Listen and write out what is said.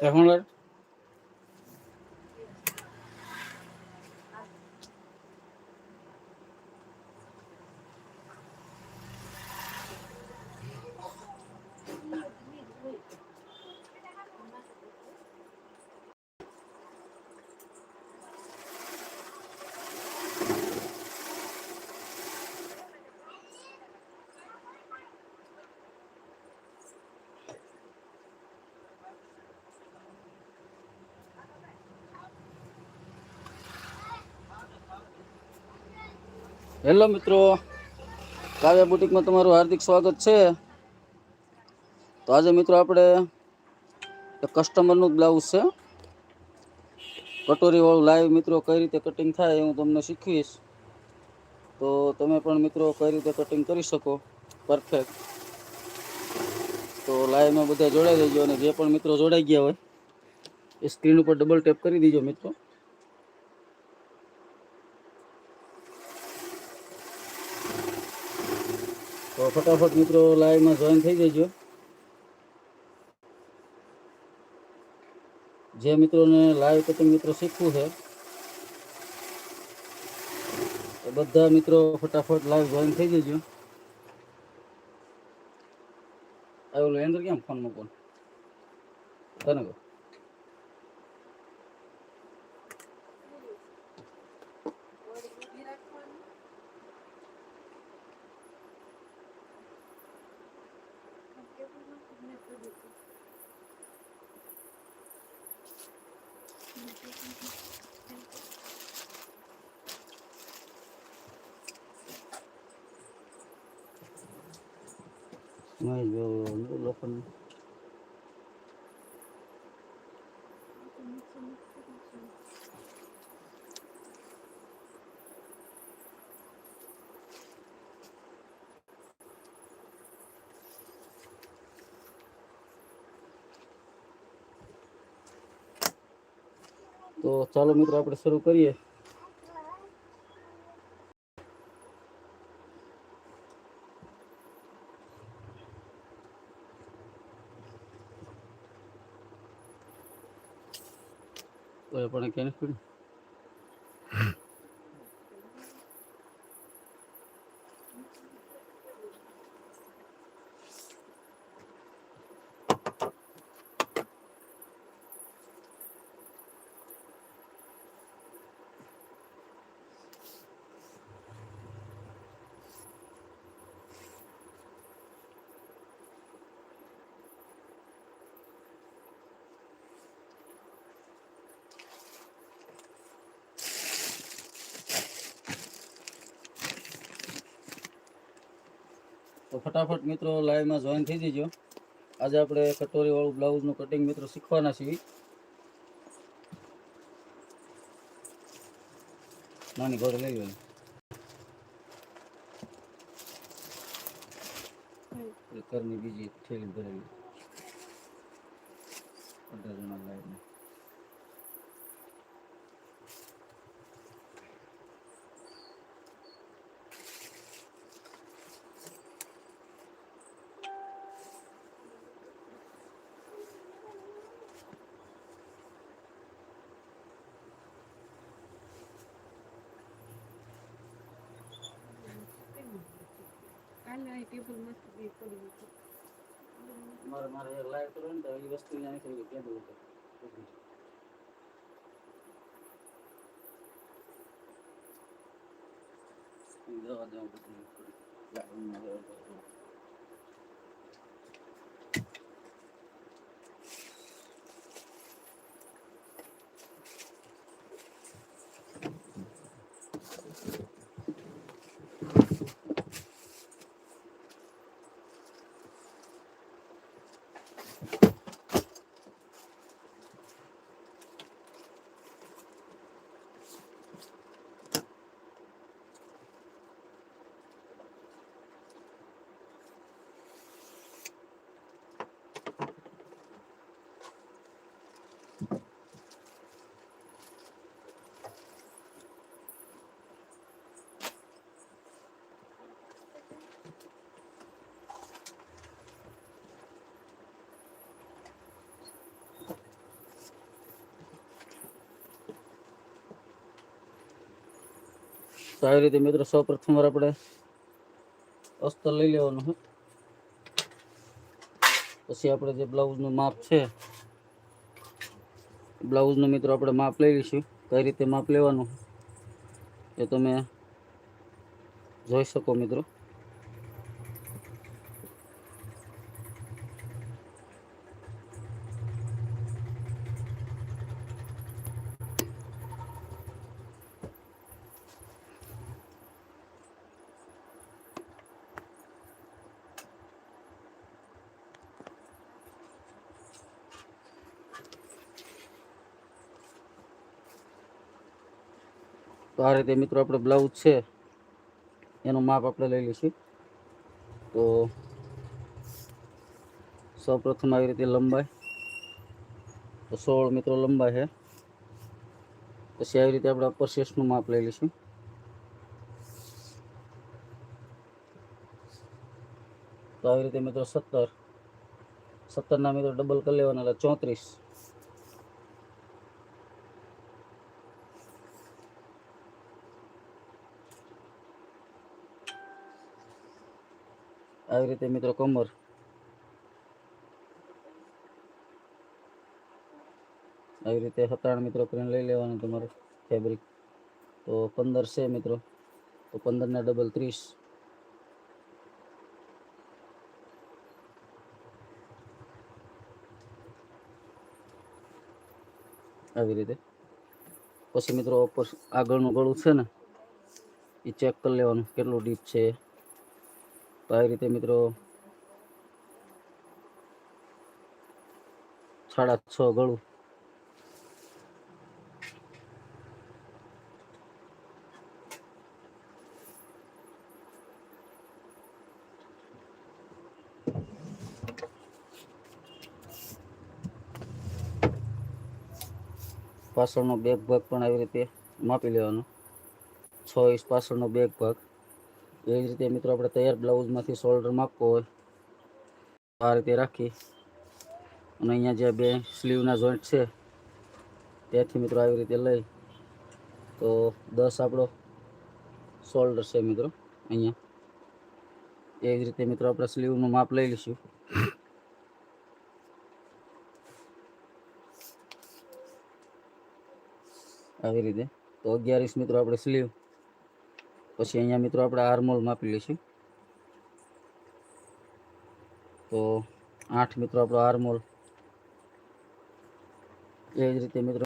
এখন আর હેલો મિત્રો, કાવ્યા બુટિકમાં તમારું હાર્દિક સ્વાગત છે. તો આજે મિત્રો આપણે કસ્ટમરનું જ બ્લાઉઝ છે. કટોરીવાળું લાઈવ મિત્રો કઈ રીતે કટિંગ થાય હું તમને શીખવીશ. તો તમે પણ મિત્રો કઈ રીતે કટિંગ કરી શકો? પરફેક્ટ તો લાઈવમાં બધા જોડાઈ દેજો અને જે પણ મિત્રો જોડાઈ ગયા હોય, એ સ્ક્રીન ઉપર ડબલ ટેપ કરી દીજો મિત્રો. તો ફટાફટ મિત્રો લાઈવમાં જોઈન થઈ જજો. જે મિત્રોને લાઈવ કટિંગ મિત્રો શીખવું છે એ બધા મિત્રો ફટાફટ લાઈવ જોઈન થઈ જજો. આ ઓલો એન્ડર કેમ ફોન મૂકો તને કહો. ngay vừa lúc lúc તો ચાલો મિત્રો આપણે શરૂ કરીએ. તો પણ કેને તો ફટાફટ મિત્રો લાઈવમાં જોઈન થઈ જજો. આજે આપણે કટોરીવાળું બ્લાઉઝનું કટિંગ મિત્રો શીખવાના છીએ. નાની ઘોડે લઈ ગયો કરની બીજી થેલી ભરેલી. અઢાર જણા લાઈવમાં કાલે આ ટેબલ મસ્ત બી પડી હતું મારે મારે લાઈવ કરવાનું તો એ વસ્તુ અહીંયા થઈ ગઈ ટેબલ ઉપર દવા દેવું બધું લાઈવમાં રહેવું આવી રીતે મિત્રો સૌ પ્રથમ વાર આપણે અસ્તર લઈ લેવાનું છે. પછી આપણે જે બ્લાઉઝનું માપ છે, બ્લાઉઝનું મિત્રો આપણે માપ લઈ લઈશું. કઈ રીતે માપ લેવાનું એ તમે જોઈ શકો મિત્રો. તો આ રીતે મિત્રો આપણે બ્લાઉઝ છે, એનું માપ આપણે લઈ લઈશું. તો સૌપ્રથમ આવી રીતે લંબાઈ. તો સોળ મિત્રો લંબાઈ છે. પછી આવી રીતે આપણે અપર શેષનું માપ લઈ લઈશું. તો આવી રીતે મિત્રો સત્તર. સત્તરના મિત્રો ડબલ કરી લેવાના એટલે ચોત્રીસ. આવી રીતે મિત્રો કમર. આવી રીતે સત્તાણ મિત્રો કરીને લઈ લેવાનું તમારે ફેબ્રિક તો પંદર છે મિત્રો. તો પંદરના ડબલ ત્રીસ. આવી રીતે. પછી મિત્રો આગળનું ગળું છે ને, એ ચેક કરી લેવાનું કેટલું ડીપ છે. તો આવી રીતે મિત્રો સાડા છ ગળું. પાછળનો બેક ભાગ પણ આવી રીતે માપી લેવાનો. છ ઇંચ પાછળનો બેક ભાગ. એ જ રીતે મિત્રો આપણે તૈયાર બ્લાઉઝમાંથી શોલ્ડર માપવો હોય, આ રીતે રાખી અને અહીંયા જે બે સ્લીવના જોઈન્ટ છે, ત્યાંથી મિત્રો આવી રીતે લઈ, તો દસ આપણો શોલ્ડર છે મિત્રો અહીંયા. એ જ રીતે મિત્રો આપણે સ્લીવનું માપ લઈ લઈશું. આવી રીતે. તો અગિયારીસ મિત્રો આપણે સ્લીવ પછી અહીંયા મિત્રો આપણે આર્મોલ માપી લઈશું. તો આઠ મિત્રો આપણો આર્મોલ એ જ રીતે મિત્રો